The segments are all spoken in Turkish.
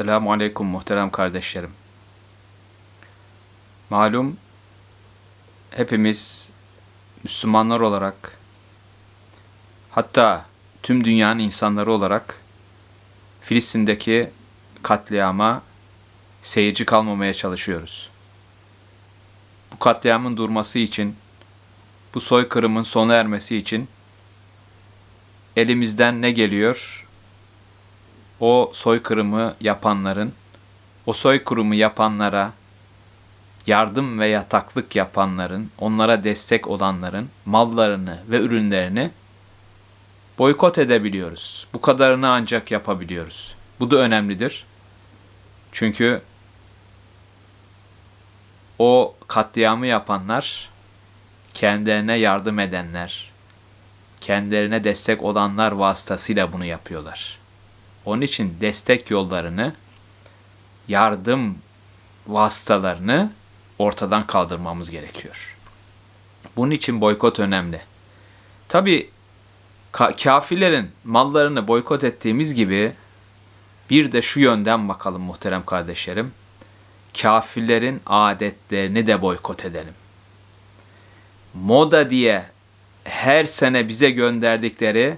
Selamun Aleyküm muhterem kardeşlerim. Malum hepimiz Müslümanlar olarak hatta tüm dünyanın insanları olarak Filistin'deki katliama seyirci kalmamaya çalışıyoruz. Bu katliamın durması için, bu soykırımın sona ermesi için elimizden ne geliyor? O soykırımı yapanların, o soykırımı yapanlara yardım ve yataklık yapanların, onlara destek olanların mallarını ve ürünlerini boykot edebiliyoruz. Bu kadarını ancak yapabiliyoruz. Bu da önemlidir. Çünkü o katliamı yapanlar kendilerine yardım edenler, kendilerine destek olanlar vasıtasıyla bunu yapıyorlar. Onun için destek yollarını, yardım vasıtalarını ortadan kaldırmamız gerekiyor. Bunun için boykot önemli. Tabi ka- kafirlerin mallarını boykot ettiğimiz gibi bir de şu yönden bakalım muhterem kardeşlerim. Kafirlerin adetlerini de boykot edelim. Moda diye her sene bize gönderdikleri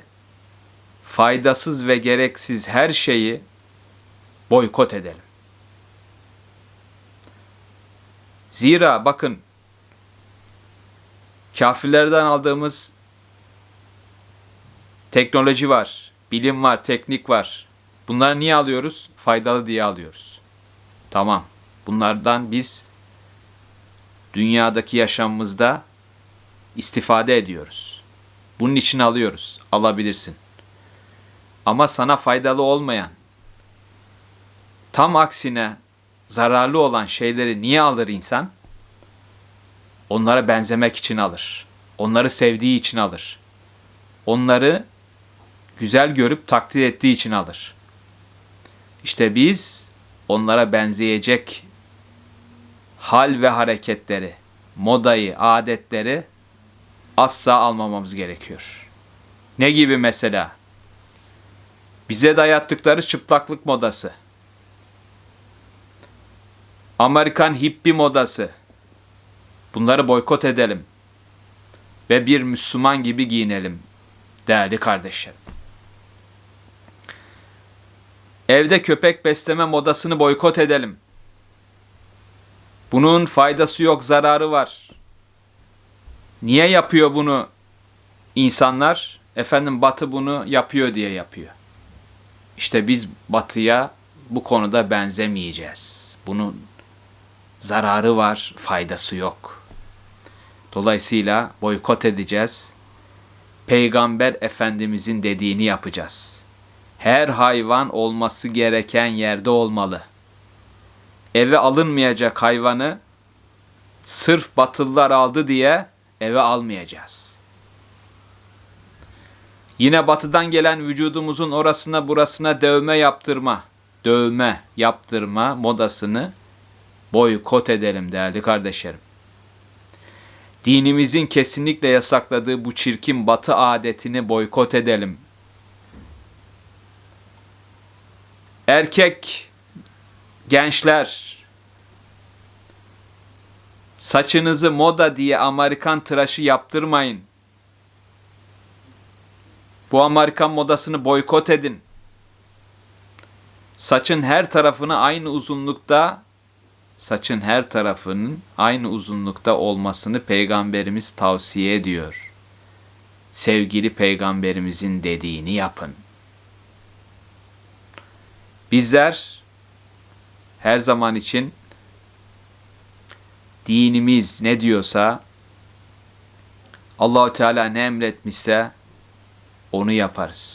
faydasız ve gereksiz her şeyi boykot edelim. Zira bakın kafirlerden aldığımız teknoloji var, bilim var, teknik var. Bunları niye alıyoruz? Faydalı diye alıyoruz. Tamam. Bunlardan biz dünyadaki yaşamımızda istifade ediyoruz. Bunun için alıyoruz. Alabilirsin. Ama sana faydalı olmayan, tam aksine zararlı olan şeyleri niye alır insan? Onlara benzemek için alır. Onları sevdiği için alır. Onları güzel görüp takdir ettiği için alır. İşte biz onlara benzeyecek hal ve hareketleri, modayı, adetleri asla almamamız gerekiyor. Ne gibi mesela? Bize dayattıkları çıplaklık modası. Amerikan hippi modası. Bunları boykot edelim. Ve bir Müslüman gibi giyinelim değerli kardeşlerim. Evde köpek besleme modasını boykot edelim. Bunun faydası yok, zararı var. Niye yapıyor bunu insanlar? Efendim Batı bunu yapıyor diye yapıyor. İşte biz batıya bu konuda benzemeyeceğiz. Bunun zararı var, faydası yok. Dolayısıyla boykot edeceğiz. Peygamber Efendimizin dediğini yapacağız. Her hayvan olması gereken yerde olmalı. Eve alınmayacak hayvanı sırf batılılar aldı diye eve almayacağız. Yine batıdan gelen vücudumuzun orasına burasına dövme yaptırma, dövme yaptırma modasını boykot edelim değerli kardeşlerim. Dinimizin kesinlikle yasakladığı bu çirkin batı adetini boykot edelim. Erkek gençler saçınızı moda diye Amerikan tıraşı yaptırmayın. Bu Amerikan modasını boykot edin. Saçın her tarafını aynı uzunlukta saçın her tarafının aynı uzunlukta olmasını peygamberimiz tavsiye ediyor. Sevgili peygamberimizin dediğini yapın. Bizler her zaman için dinimiz ne diyorsa Allahu Teala ne emretmişse onu yaparız.